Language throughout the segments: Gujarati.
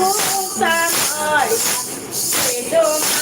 વાતું સાંભળી જો મારા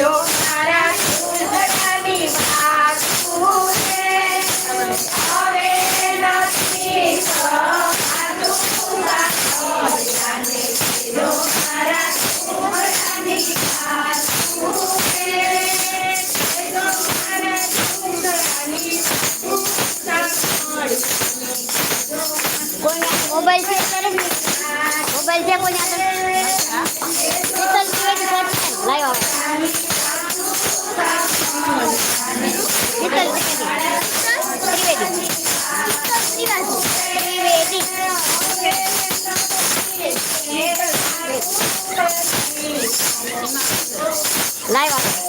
よ来吧。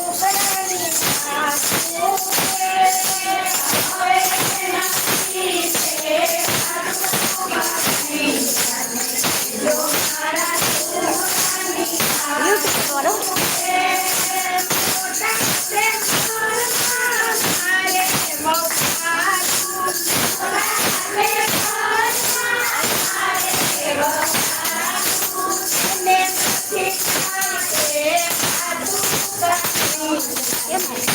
别买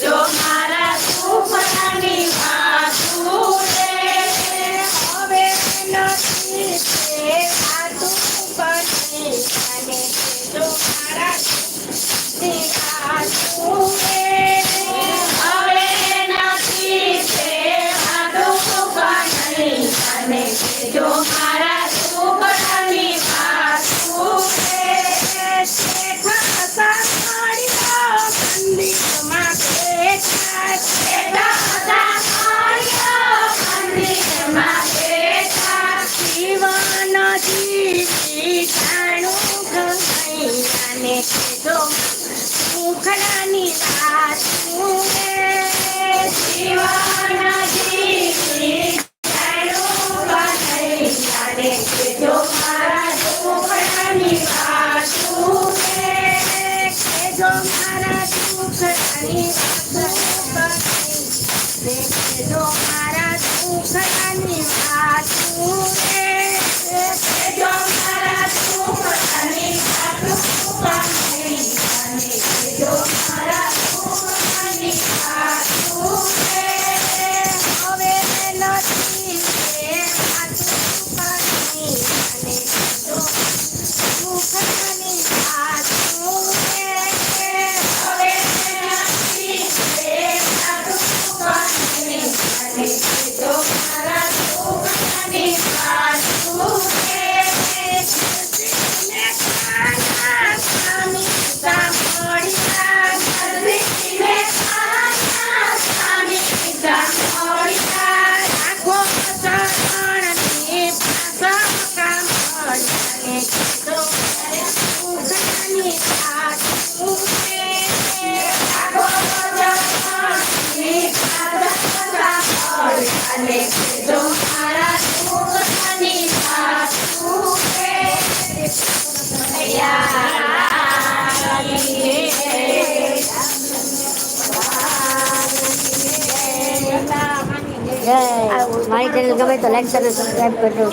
જો Yes! મારી ચેનલ ગમે તો લાઈક કરો સબસ્ક્રાઈબ કરજો